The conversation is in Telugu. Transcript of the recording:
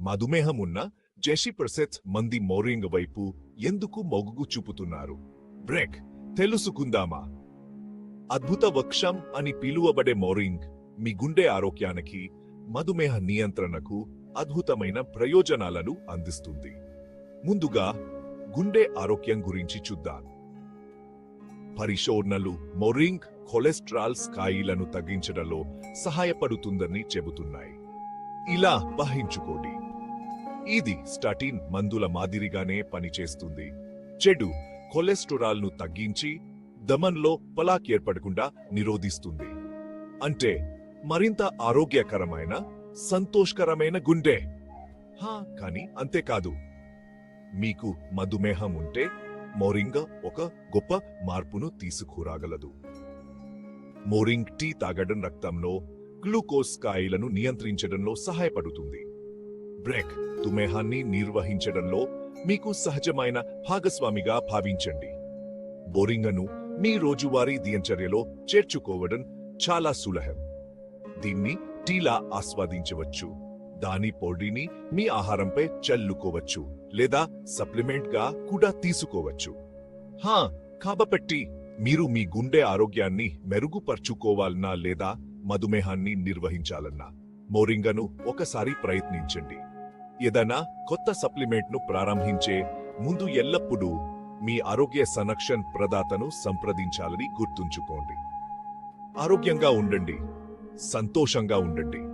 మధుమేహం ఉన్న జెషి ప్రసెత్ మంది మోరింగ్ వైపు ఎందుకు మొగ్గు చూపుతున్నారు? బ్రేక్. తెలుసుకుందామా? అద్భుత వక్షం అని పిలువబడే మోరింగ్ మీ గుండె ఆరోగ్యానికి మధుమేహ నియంత్రణకు అద్భుతమైన ప్రయోజనాలను అందిస్తుంది. ముందుగా గుండె ఆరోగ్యం గురించి చూద్దాం. పరిశోధనలు మొరింగ్ కొలెస్ట్రాల్ స్థాయిలను తగ్గించడంలో సహాయపడుతుందని చెబుతున్నాయి. ఇలా వహించుకోండి ఇది స్టాటిన్ మందుల మాదిరిగానే పనిచేస్తుంది. చెడు కొలెస్టరాల్ను తగ్గించి దమన్లో పలాక్ ఏర్పడకుండా నిరోధిస్తుంది. అంటే మరింత ఆరోగ్యకరమైన సంతోషకరమైన గుండె. హా కానీ అంతేకాదు. మీకు మధుమేహం ఉంటే మోరింగ ఒక గొప్ప మార్పును తీసుకురాగలదు. మోరింగ్ టీ తాగడం రక్తంలో గ్లూకోజ్ స్థాయిలను నియంత్రించడంలో సహాయపడుతుంది. బ్రేక్. తుమేహాన్ని నిర్వహించడంలో మీకు సహజమైన భాగస్వామిగా భావించండి. బోరింగను మీ రోజువారీ దినచర్యలో చేర్చుకోవడం చాలా సులభం దీన్ని టీలా ఆస్వాదించవచ్చు. దాని పొడిని మీ ఆహారంపై చల్లుకోవచ్చు లేదా సప్లిమెంట్గా కూడా తీసుకోవచ్చు. హా కాబట్టి మీరు మీ గుండె ఆరోగ్యాన్ని మెరుగుపరుచుకోవాలన్నా లేదా మధుమేహాన్ని నిర్వహించాలన్నా మోరింగను ఒకసారి ప్రయత్నించండి. ఏదైనా కొత్త సప్లిమెంట్ను ప్రారంభించే ముందు ఎల్లప్పుడూ మీ ఆరోగ్య సంరక్షణ ప్రదాతను సంప్రదించాలని గుర్తుంచుకోండి. ఆరోగ్యంగా ఉండండి. సంతోషంగా ఉండండి.